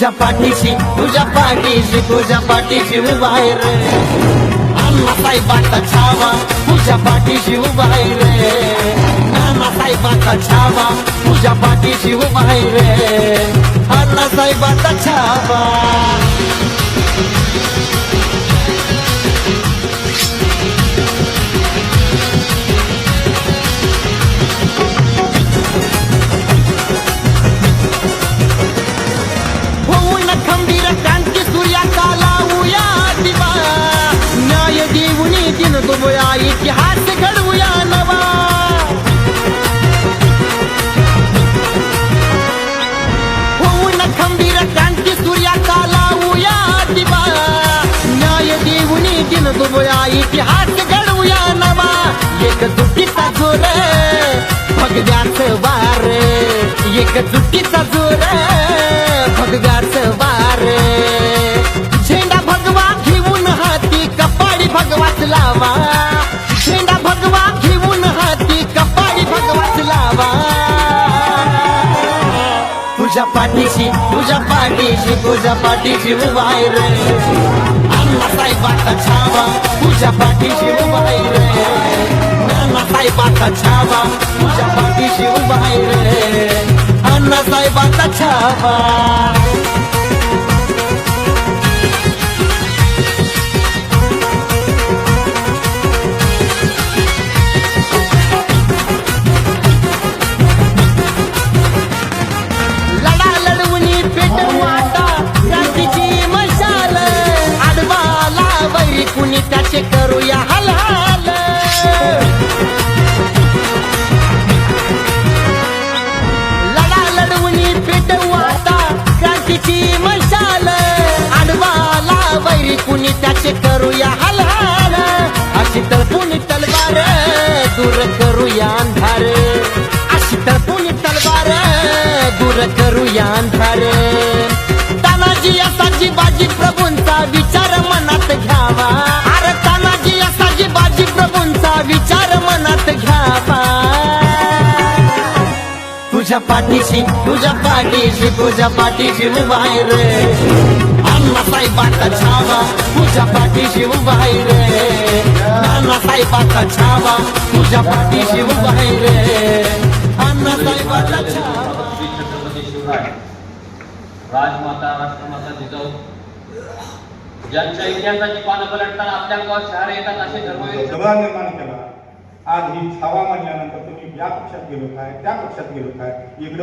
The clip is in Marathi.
तुझ्या पाठीशी तुझ्या पाठीशी तुझ्या पाठीशी उभा रे. अण्णा साहेबाचा छावा तुझ्या पाठीशी उभा आहे रे. नाना साहेबाचा छावा तुझ्या पाठीशी उभा आहे रे. अण्णा साहेबाचा छावा. दुटीचा जोर भगव्याच वार. झेंडा भगवा घेऊन हाती कपाळी भगवाच लावा. झेंडा भगवा घेऊन हाती कपाळी भगवाच लावा. तुझ्या पाठीशी तुझ्या पाठीशी तुझ्या पाठीशी उभा आहे रे. अण्णा साहेबाचा छावा तुझ्या पाठीशी उभा रे. नाना साहेबाचा छावा तुझ्या पाठीशी उभा रे. अण्णा छावा. वैरी कुणी त्याचे करूया हल हल अशी तळपुणी तलवार दूर करूया अंधार. अशी तळपुणी तलवार दूर करूया अंधार. तानाजी असाची बाजी प्रभूंचा विचार मनात घ्यावा. अरे तानाजी असाची बाजी प्रभूंचा विचार मनात घ्यावा. तुझ्या पाठीशी तुझ्या पाठीशी तुझ्या पाठीशी उभा साहेबाचा छावा तुझ्या पाठीशी उभा आहे रे नाना साहेबाचा छावा तुझ्या पाठीशी उभा आहे रे अण्णा साहेबाचा छावा राजमाता राष्ट्रमाता जिजाऊ ज्यांच्या इतिहासाची पानं पलटताना आपल्या गावात शहर येतात असे धर्मवीर सभा निर्माण केला आज ही छावा म्हणल्यानंतर तुम्ही या पक्षात गेलो काय त्या पक्षात गेलो काय इकडे